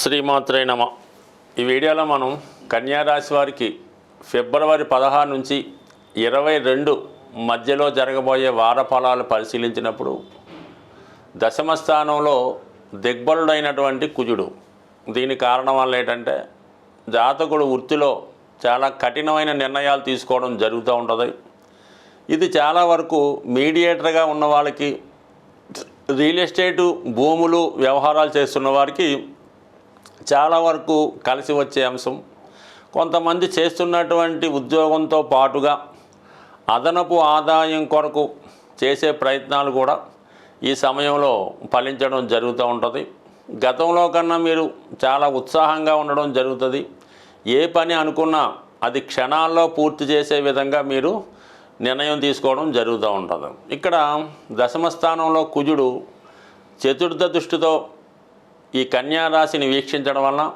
శ్రీమాత్రే నమ. ఈ వీడియోలో మనం కన్యారాశి వారికి ఫిబ్రవరి పదహారు నుంచి ఇరవై రెండు మధ్యలో జరగబోయే వార ఫలాలు పరిశీలించినప్పుడు దశమ స్థానంలో దిగ్బలుడైనటువంటి కుజుడు. దీని కారణం వల్ల ఏంటంటే జాతకుడు వృత్తిలో చాలా కఠినమైన నిర్ణయాలు తీసుకోవడం జరుగుతూ ఉంటుంది. ఇది చాలా వరకు మీడియేటర్గా ఉన్న వాళ్ళకి రియల్ ఎస్టేటు భూములు వ్యవహారాలు చేస్తున్న వారికి చాలా వరకు కలిసి వచ్చే అంశం. కొంతమంది చేస్తున్నటువంటి ఉద్యోగంతో పాటుగా అదనపు ఆదాయం కొరకు చేసే ప్రయత్నాలు కూడా ఈ సమయంలో ఫలించడం జరుగుతూ ఉంటుంది. గతంలో కన్నా మీరు చాలా ఉత్సాహంగా ఉండడం జరుగుతుంది. ఏ పని అనుకున్నా అది క్షణాల్లో పూర్తి చేసే విధంగా మీరు నిర్ణయం తీసుకోవడం జరుగుతూ ఉంటుంది. ఇక్కడ దశమ స్థానంలో కుజుడు చతుర్థ దృష్టితో ఈ కన్యా రాశిని వీక్షించడం వలన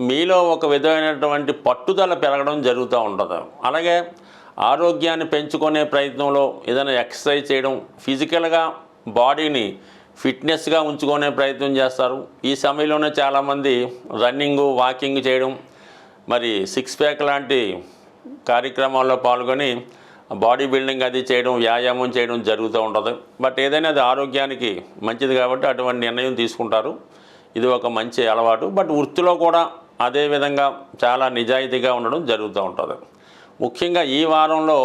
మీలో ఒక విధమైనటువంటి పట్టుదల పెరగడం జరుగుతూ ఉంటుంది. అలాగే ఆరోగ్యాన్ని పెంచుకునే ప్రయత్నంలో ఏదైనా ఎక్సర్సైజ్ చేయడం ఫిజికల్గా బాడీని ఫిట్నెస్గా ఉంచుకునే ప్రయత్నం చేస్తారు. ఈ సమయంలోనే చాలామంది రన్నింగ్ వాకింగ్ చేయడం మరి సిక్స్ ప్యాక్ లాంటి కార్యక్రమాల్లో పాల్గొని బాడీ బిల్డింగ్ అది చేయడం వ్యాయామం చేయడం జరుగుతూ ఉంటుంది. బట్ ఏదైనా అది ఆరోగ్యానికి మంచిది కాబట్టి అటువంటి నిర్ణయం తీసుకుంటారు. ఇది ఒక మంచి అలవాటు బట్ వృత్తిలో కూడా అదే విధంగా చాలా నిజాయితీగా ఉండడం జరుగుతూ ఉంటుంది. ముఖ్యంగా ఈ వారంలో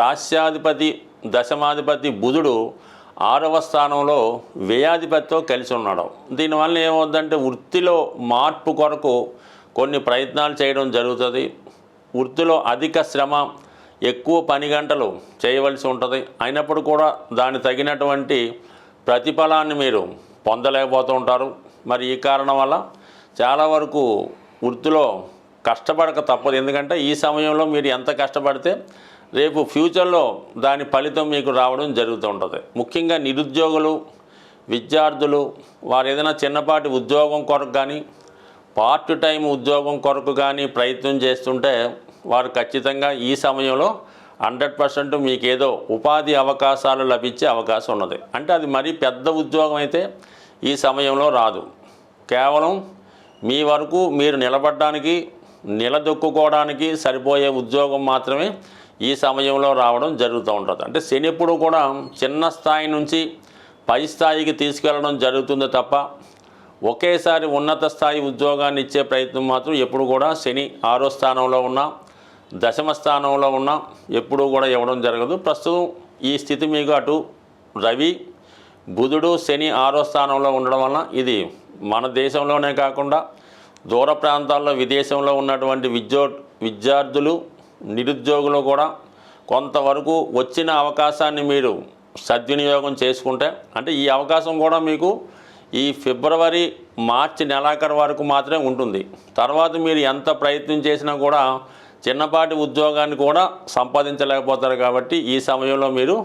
రాస్యాధిపతి దశమాధిపతి బుధుడు ఆరవ స్థానంలో వ్యయాధిపతితో కలిసి ఉన్నాడు. దీనివల్ల ఏమవుద్దంటే వృత్తిలో మార్పు కొరకు కొన్ని ప్రయత్నాలు చేయడం జరుగుతుంది. వృత్తిలో అధిక శ్రమ ఎక్కువ పని గంటలు చేయవలసి ఉంటుంది. అయినప్పుడు కూడా దాని తగినటువంటి ప్రతిఫలాన్ని మీరు పొందలేకపోతూ ఉంటారు. మరి ఈ కారణం వల్ల చాలా వరకు వృత్తిలో కష్టపడక తప్పదు. ఎందుకంటే ఈ సమయంలో మీరు ఎంత కష్టపడితే రేపు ఫ్యూచర్లో దాని ఫలితం మీకు రావడం జరుగుతూ ఉంటుంది. ముఖ్యంగా నిరుద్యోగులు విద్యార్థులు వారు ఏదైనా చిన్నపాటి ఉద్యోగం కొరకు కానీ పార్ట్ టైం ఉద్యోగం కొరకు కానీ ప్రయత్నం చేస్తుంటే వారు ఖచ్చితంగా ఈ సమయంలో హండ్రెడ్ పర్సెంట్ మీకు ఏదో ఉపాధి అవకాశాలు లభించే అవకాశం ఉన్నది. అంటే అది మరీ పెద్ద ఉద్యోగం అయితే ఈ సమయంలో రాదు. కేవలం మీ వరకు మీరు నిలబడడానికి నిలదొక్కుకోవడానికి సరిపోయే ఉద్యోగం మాత్రమే ఈ సమయంలో రావడం జరుగుతూ ఉంటుంది. అంటే శని ఎప్పుడు కూడా చిన్న స్థాయి నుంచి పై స్థాయికి తీసుకెళ్ళడం జరుగుతుంది తప్ప ఒకేసారి ఉన్నత స్థాయి ఉద్యోగాన్ని ఇచ్చే ప్రయత్నం మాత్రం ఎప్పుడు కూడా శని ఆరో స్థానంలో ఉన్న దశమ స్థానంలో ఉన్నా ఎప్పుడూ కూడా ఇవ్వడం జరగదు. ప్రస్తుతం ఈ స్థితి మీకు అటు రవి బుధుడు శని ఆరో స్థానంలో ఉండడం వలన ఇది మన దేశంలోనే కాకుండా దూర ప్రాంతాల్లో విదేశంలో ఉన్నటువంటి విద్యో విద్యార్థులు నిరుద్యోగులు కూడా కొంతవరకు వచ్చిన అవకాశాన్ని మీరు సద్వినియోగం చేసుకుంటే అంటే ఈ అవకాశం కూడా మీకు ఈ ఫిబ్రవరి మార్చి నెలాఖరు వరకు మాత్రమే ఉంటుంది. తర్వాత మీరు ఎంత ప్రయత్నం చేసినా కూడా చిన్నపాటి ఉద్యోగాన్ని కూడా సంపాదించలేకపోతారు కాబట్టి ఈ సమయంలో మీరు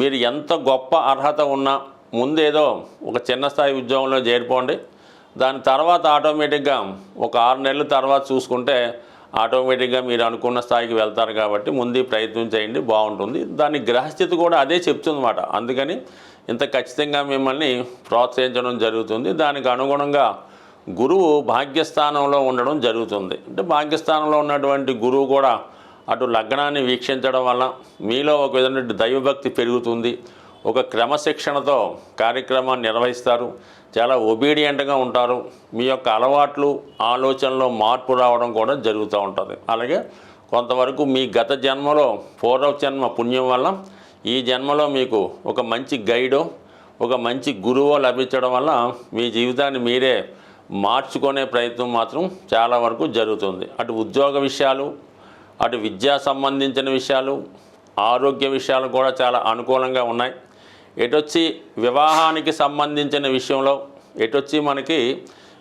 మీరు ఎంత గొప్ప అర్హత ఉన్నా ముందేదో ఒక చిన్న స్థాయి ఉద్యోగంలో చేరిపోండి. దాని తర్వాత ఆటోమేటిక్గా ఒక ఆరు నెలల తర్వాత చూసుకుంటే ఆటోమేటిక్గా మీరు అనుకున్న స్థాయికి వెళ్తారు కాబట్టి ముందు ప్రయత్నం చేయండి బాగుంటుంది. దాని గ్రహస్థితి కూడా అదే చెప్తుందన్నమాట. అందుకని ఇంత ఖచ్చితంగా మిమ్మల్ని ప్రోత్సహించడం జరుగుతుంది. దానికి అనుగుణంగా గురువు భాగ్యస్థానంలో ఉండడం జరుగుతుంది. అంటే భాగ్యస్థానంలో ఉన్నటువంటి గురువు కూడా అటు లగ్నాన్ని వీక్షించడం వల్ల మీలో ఒక విధమైన దైవభక్తి పెరుగుతుంది. ఒక క్రమశిక్షణతో కార్యక్రమాన్ని నిర్వహిస్తారు. చాలా ఒబీడియంట్గా ఉంటారు. మీ యొక్క అలవాట్లు ఆలోచనలో మార్పు రావడం కూడా జరుగుతూ ఉంటుంది. అలాగే కొంతవరకు మీ గత జన్మలో పూర్వ జన్మ పుణ్యం వల్ల ఈ జన్మలో మీకు ఒక మంచి గైడో ఒక మంచి గురువో లభించడం వల్ల మీ జీవితాన్ని మీరే మార్చుకునే ప్రయత్నం మాత్రం చాలా వరకు జరుగుతుంది. అటు ఉద్యోగ విషయాలు అటు విద్యా సంబంధించిన విషయాలు ఆరోగ్య విషయాలు కూడా చాలా అనుకూలంగా ఉన్నాయి. ఎటొచ్చి వివాహానికి సంబంధించిన విషయంలో ఎటొచ్చి మనకి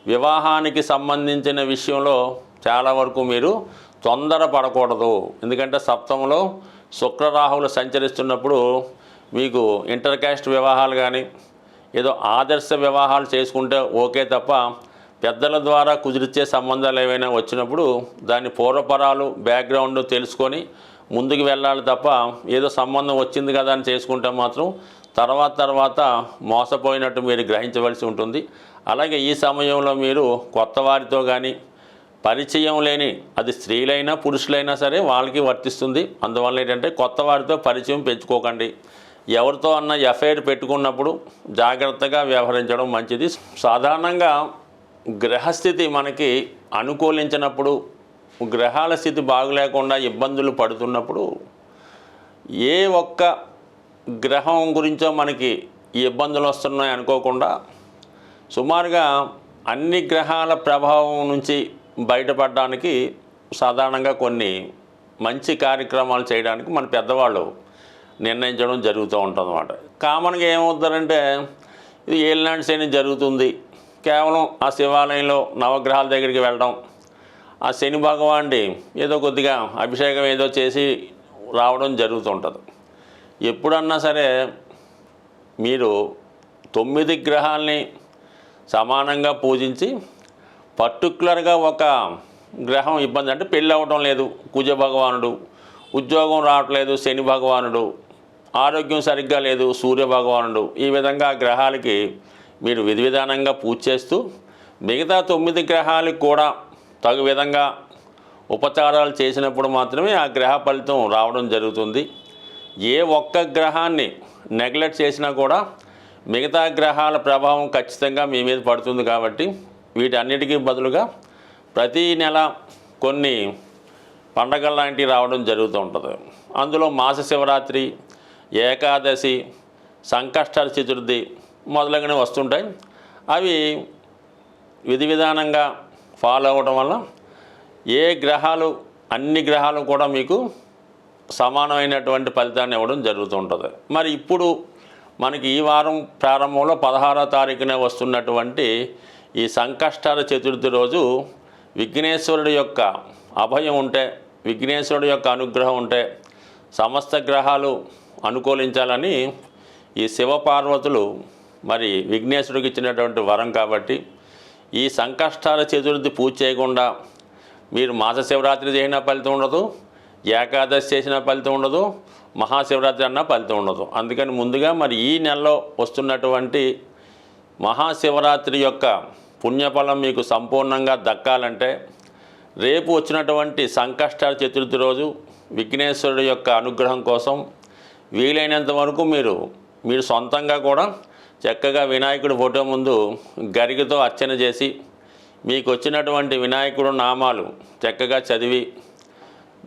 వివాహానికి సంబంధించిన విషయంలో చాలా వరకు మీరు తొందర పడకూడదు ఎందుకంటే సప్తంలో శుక్రరాహువులు సంచరిస్తున్నప్పుడు మీకు ఇంటర్ క్యాస్ట్ వివాహాలు కానీ ఏదో ఆదర్శ వివాహాలు చేసుకుంటే ఓకే తప్ప పెద్దల ద్వారా కుదిరిచ్చే సంబంధాలు ఏవైనా వచ్చినప్పుడు దాని పూర్వపరాలు బ్యాక్గ్రౌండ్ తెలుసుకొని ముందుకు వెళ్ళాలి తప్ప ఏదో సంబంధం వచ్చింది కదా అని చేసుకుంటే మాత్రం తర్వాత తర్వాత మోసపోయినట్టు మీరు గ్రహించవలసి ఉంటుంది. అలాగే ఈ సమయంలో మీరు కొత్త వారితో కానీ పరిచయం లేని అది స్త్రీలైనా పురుషులైనా సరే వాళ్ళకి వర్తిస్తుంది. అందువల్ల ఏంటంటే కొత్త వారితో పరిచయం పెంచుకోకండి. ఎవరితో అన్న ఎఫ్ఐఆర్ పెట్టుకున్నప్పుడు జాగ్రత్తగా వ్యవహరించడం మంచిది. సాధారణంగా గ్రహస్థితి మనకి అనుకూలించినప్పుడు గ్రహాల స్థితి బాగులేకుండా ఇబ్బందులు పడుతున్నప్పుడు ఏ ఒక్క గ్రహం గురించో మనకి ఇబ్బందులు వస్తున్నాయి అనుకోకుండా సుమారుగా అన్ని గ్రహాల ప్రభావం నుంచి బయటపడడానికి సాధారణంగా కొన్ని మంచి కార్యక్రమాలు చేయడానికి మన పెద్దవాళ్ళు నిర్ణయించడం జరుగుతూ ఉంటుంది అన్నమాట కామన్గా ఏమవుతారంటే ఇది ఏలినాటి శని జరుగుతుంది. కేవలం ఆ శివాలయంలో నవగ్రహాల దగ్గరికి వెళ్ళడం ఆ శని భగవానుడి ఏదో కొద్దిగా అభిషేకం ఏదో చేసి రావడం జరుగుతుంటుంది ఎప్పుడన్నా సరే మీరు తొమ్మిది గ్రహాల్ని సమానంగా పూజించి పర్టికులర్గా ఒక గ్రహం ఇబ్బంది అంటే పెళ్ళి అవ్వటం లేదు కుజ భగవానుడు ఉద్యోగం రావట్లేదు శని భగవానుడు ఆరోగ్యం సరిగ్గా లేదు సూర్య భగవానుడు ఈ విధంగా ఆ గ్రహాలకి మీరు విధి విధానంగా పూజ చేస్తూ మిగతా తొమ్మిది గ్రహాలకు కూడా తగు విధంగా ఉపచారాలు చేసినప్పుడు మాత్రమే ఆ గ్రహ ఫలితం రావడం జరుగుతుంది. ఏ ఒక్క గ్రహాన్ని నెగ్లెక్ట్ చేసినా కూడా మిగతా గ్రహాల ప్రభావం ఖచ్చితంగా మీ మీద పడుతుంది కాబట్టి వీటన్నిటికీ బదులుగా ప్రతీ నెల కొన్ని పండగలు లాంటివి రావడం జరుగుతూ ఉంటుంది. అందులో మాస శివరాత్రి ఏకాదశి సంకష్ట చతుర్థి మొదలగునవి వస్తుంటాయి. అవి విధి విధానంగా ఫాలో అవ్వడం వల్ల ఏ గ్రహాలు అన్ని గ్రహాలు కూడా మీకు సమానమైనటువంటి ఫలితాన్ని ఇవ్వడం జరుగుతూ ఉంటుంది. మరి ఇప్పుడు మనకి ఈ వారం ప్రారంభంలో పదహారో తారీఖునే వస్తున్నటువంటి ఈ సంకష్టాల చతుర్థి రోజు విఘ్నేశ్వరుడి యొక్క అభయం ఉంటే విఘ్నేశ్వరుడి యొక్క అనుగ్రహం ఉంటే సమస్త గ్రహాలు అనుకూలించాలని ఈ శివపార్వతులు మరి విఘ్నేశ్వరుడికి ఇచ్చినటువంటి వరం కాబట్టి ఈ సంకష్టాల చతుర్థి పూజ చేయకుండా మీరు మాస శివరాత్రి చేసిన ఫలితం ఉండదు ఏకాదశి చేసిన ఫలితం ఉండదు మహాశివరాత్రి అన్న ఫలితం ఉండదు. అందుకని ముందుగా మరి ఈ నెలలో వస్తున్నటువంటి మహాశివరాత్రి యొక్క పుణ్యఫలం మీకు సంపూర్ణంగా దక్కాలంటే రేపు వచ్చినటువంటి సంకష్ట చతుర్థి రోజు విఘ్నేశ్వరుడు యొక్క అనుగ్రహం కోసం వీలైనంత వరకు మీరు మీరు సొంతంగా కూడా చక్కగా వినాయకుడి ఫోటో ముందు గరికతో అర్చన చేసి మీకు వచ్చినటువంటి వినాయకుడు నామాలు చక్కగా చదివి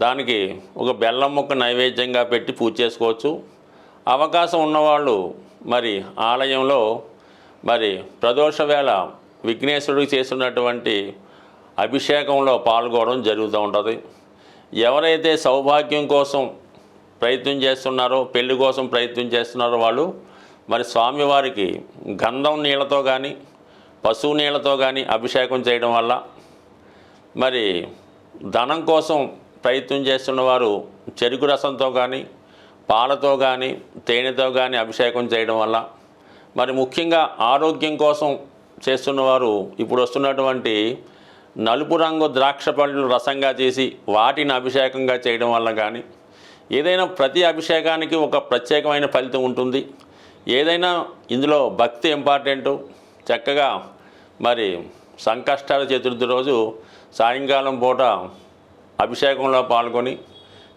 దానికి ఒక బెల్లం ముక్క నైవేద్యంగా పెట్టి పూజ చేసుకోవచ్చు. అవకాశం ఉన్నవాళ్ళు మరి ఆలయంలో మరి ప్రదోష వేళ విఘ్నేశ్వరుడికి చేస్తున్నటువంటి అభిషేకంలో పాల్గొనడం జరుగుతూ ఉంటుంది. ఎవరైతే సౌభాగ్యం కోసం ప్రయత్నం చేస్తున్నారో పెళ్ళి కోసం ప్రయత్నం చేస్తున్నారో వాళ్ళు మరి స్వామివారికి గంధం నీళ్ళతో కానీ పశువు నీళ్ళతో కానీ అభిషేకం చేయడం వల్ల మరి ధనం కోసం ప్రయత్నం చేస్తున్న వారు చెరుకు రసంతో కానీ పాలతో కానీ తేనెతో కానీ అభిషేకం చేయడం వల్ల మరి ముఖ్యంగా ఆరోగ్యం కోసం చేస్తున్నవారు ఇప్పుడు వస్తున్నటువంటి నలుపు రంగు ద్రాక్ష పండ్లు రసంగా చేసి వాటిని అభిషేకంగా చేయడం వల్ల కానీ ఏదైనా ప్రతి అభిషేకానికి ఒక ప్రత్యేకమైన ఫలితం ఉంటుంది. ఏదైనా ఇందులో భక్తి ఇంపార్టెంటు. చక్కగా మరి సంకష్టాల చతుర్థి రోజు సాయంకాలం పూట అభిషేకంలో పాల్గొని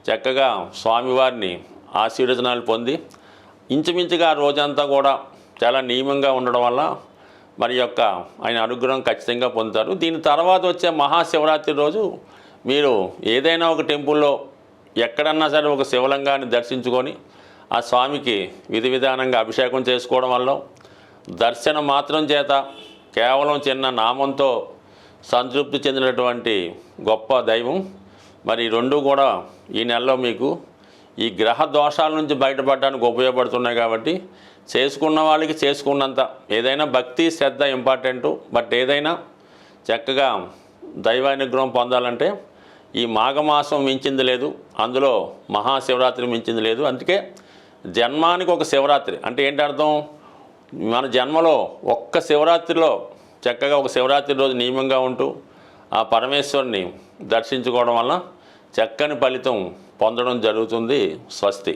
చక్కగా స్వామివారిని ఆశీర్వచనాలు పొంది ఇంచుమించుగా రోజంతా కూడా చాలా నియమంగా ఉండడం వల్ల మరి యొక్క ఆయన అనుగ్రహం ఖచ్చితంగా పొందుతారు. దీని తర్వాత వచ్చే మహాశివరాత్రి రోజు మీరు ఏదైనా ఒక టెంపుల్లో ఎక్కడన్నా సరే ఒక శివలింగాన్ని దర్శించుకొని ఆ స్వామికి విధి విధానంగా అభిషేకం చేసుకోవడం వల్ల దర్శనం మాత్రం చేత కేవలం చిన్న నామంతో సంతృప్తి చెందినటువంటి గొప్ప దైవం మరి రెండు కూడా ఈ నెలలో మీకు ఈ గ్రహ దోషాల నుంచి బయటపడడానికి ఉపయోగపడుతున్నాయి కాబట్టి చేసుకున్న వాళ్ళకి చేసుకున్నంత ఏదైనా భక్తి శ్రద్ధ ఇంపార్టెంటు. బట్ ఏదైనా చక్కగా దైవానుగ్రహం పొందాలంటే ఈ మాఘమాసం మించింది లేదు. అందులో మహాశివరాత్రి మించింది లేదు. అందుకే జన్మానికి ఒక శివరాత్రి. అంటే ఏంటి అర్థం? మన జన్మలో ఒక్క శివరాత్రిలో చక్కగా ఒక శివరాత్రి రోజు నియమంగా ఉంటూ ఆ పరమేశ్వరుని దర్శించుకోవడం వల్ల చక్కని ఫలితం పొందడం జరుగుతుంది. స్వస్తి.